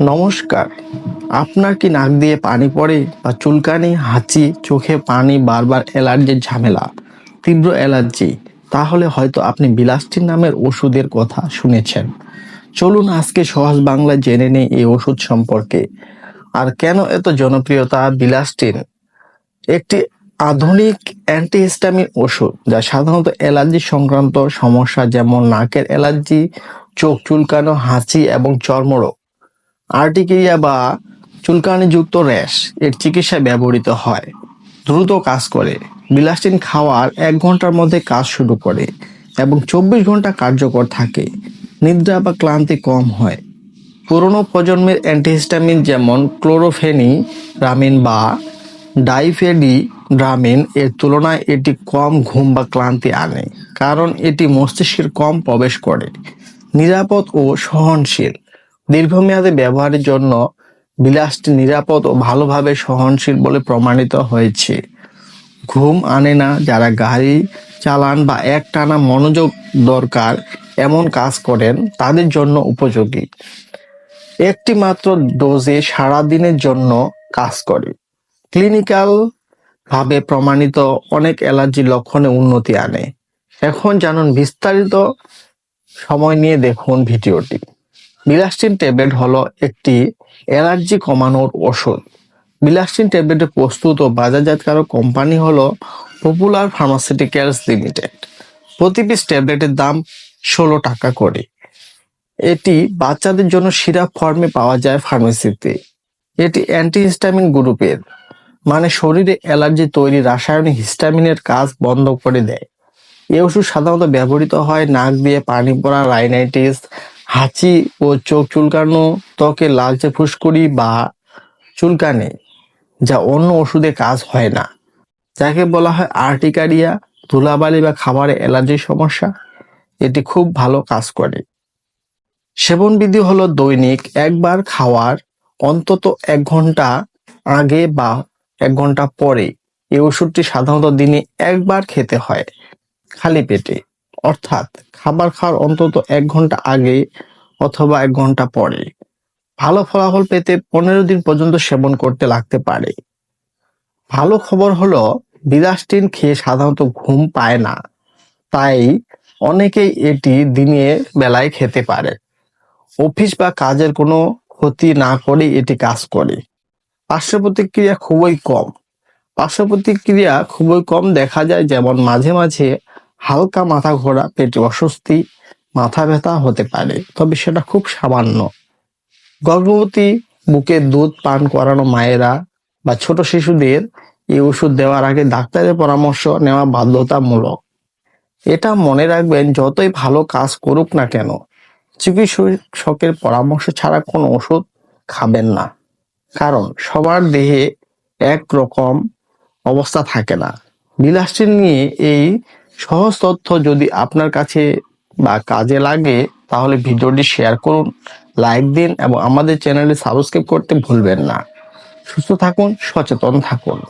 নমস্কার। আপনার কি নাক দিয়ে পানি পড়ে বা চুলকানি, হাঁচি, চোখে পানি, বারবার অ্যালার্জির ঝামেলা, তীব্র অ্যালার্জি? তাহলে হয়তো আপনি বিলাস্টিন নামের ওষুধের কথা শুনেছেন। চলুন আজকে সহজ বাংলায় জেনে নেই এই ওষুধ সম্পর্কে। আর কেন এত জনপ্রিয়তা বিলাস্টিন একটি আধুনিক অ্যান্টিহিস্টামিন ওষুধ যা সাধারণত অ্যালার্জি সংক্রান্ত সমস্যা যেমন নাকের অ্যালার্জি, চোখ চুলকানো, হাঁচি এবং চর্মরোগ। আর্টিকেরিয়া বা চুলকানিযুক্ত র্যাশ এর চিকিৎসায় ব্যবহৃত হয়। দ্রুত কাজ করে। বিলাস্টিন খাওয়ার এক ঘণ্টার মধ্যে কাজ শুরু করে এবং চব্বিশ ঘণ্টা কার্যকর থাকে। নিদ্রা বা ক্লান্তি কম হয়। পুরনো প্রজন্মের অ্যান্টিহিস্টামিন যেমন ক্লোরোফেনি, রামিন বা ডাইফেডি ড্রামিন এর তুলনায় এটি কম ঘুম বা ক্লান্তি আনে, কারণ এটি মস্তিষ্কের কম প্রবেশ করে। নিরাপদ ও সহনশীল। দীর্ঘমেয়াদে ব্যবহারের জন্য বিলাসটি নিরাপদ ও ভালোভাবে সহনশীল বলে প্রমাণিত হয়েছে। ঘুম আনে না, যারা গাড়ি চালান বা একটানা মনোযোগ দরকার এমন কাজ করেন, তাদের জন্য উপযোগী। একটি মাত্র ডোজে সারা দিনের জন্য কাজ করে। ক্লিনিক্যাল ভাবে প্রমাণিত অনেক অ্যালার্জি লক্ষণে উন্নতি আনে। এখন জানুন বিস্তারিত সময় নিয়ে দেখুন ভিডিওটি। বিলাস্টিন ট্যাবলেট হলো একটি অ্যালার্জি কমানোর ওষুধ বিলাস্টিন ট্যাবলেটের প্রস্তুত ও বাজারজাতকারক কোম্পানি হলো পপুলার ফার্মাসিউটিক্যালস লিমিটেড প্রতি পিস ট্যাবলেটের দাম ষোলো টাকা করে। এটি বাচ্চাদের জন্য সিরাপ ফর্মে পাওয়া যায় ফার্মেসিতে। এটি অ্যান্টিহিস্টামিন গ্রুপের মানে শরীরে অ্যালার্জি তৈরি রাসায়নিক হিস্টামিনের কাজ বন্ধ করে দেয়। এই ওষুধ সাধারণত ব্যবহৃত হয় নাক দিয়ে পানি পড়া রাইনাইটিস হাঁচি ও চোখ চুলকানো ত্বকে লালচে ফুসকুড়ি বা চুলকানি, যা অন্য ওষুধে কাজ হয় না। যাকে বলা হয় আর্টিকারিয়া, ধুলাবালি বা খাবারে অ্যালার্জির সমস্যা। এটি খুব ভালো কাজ করে। সেবন বিধি হলো দৈনিক একবার খাওয়ার অন্তত এক ঘণ্টা আগে বা এক ঘণ্টা পরে। এই ওষুধটি সাধারণত দিনে একবার খেতে হয় খালি পেটে। অর্থাৎ খাবার খাওয়ার অন্তত এক ঘণ্টা আগে অথবা এক ঘণ্টা পরে। ভালো ফলাফল পেতে পনেরো দিন পর্যন্ত সেবন করতে লাগতে পারে। ভালো খবর হলো বিলাস্টিন খেয়ে সাধারণত ঘুম পায় না। তাই অনেকেই এটি দিনে বেলায় খেতে পারে। অফিস বা কাজের কোনো ক্ষতি না করে এটি কাজ করে। পার্শ্ব প্রতিক্রিয়া খুবই কম। পার্শ্ব প্রতিক্রিয়া খুবই কম দেখা যায়, যেমন মাঝে মাঝে হালকা মাথা ঘোরা, পেটে অস্বস্তি মাথা ব্যথা হতে পারে, তবে সেটা খুব সামান্য। গর্ভবতী বুকে দুধ পান করানো মায়েরা বা ছোট শিশুদের এই ওষুধ দেওয়ার আগে ডাক্তারের পরামর্শ নেওয়া বাধ্যতামূলক। এটা মনে রাখবেন, যতই ভালো কাজ করুক না কেন, চিকিৎসকের পরামর্শ ছাড়া কোনো ওষুধ খাবেন না। কারণ সবার দেহে এক রকম অবস্থা থাকে না। বিলাসটিন নিয়ে এই সহজ তথ্য যদি আপনার কাছে বা কাজে লাগে, তাহলে ভিডিওটি শেয়ার করুন লাইক দিন এবং আমাদের চ্যানেলে সাবস্ক্রাইব করতে ভুলবেন না। সুস্থ থাকুন, সচেতন থাকুন।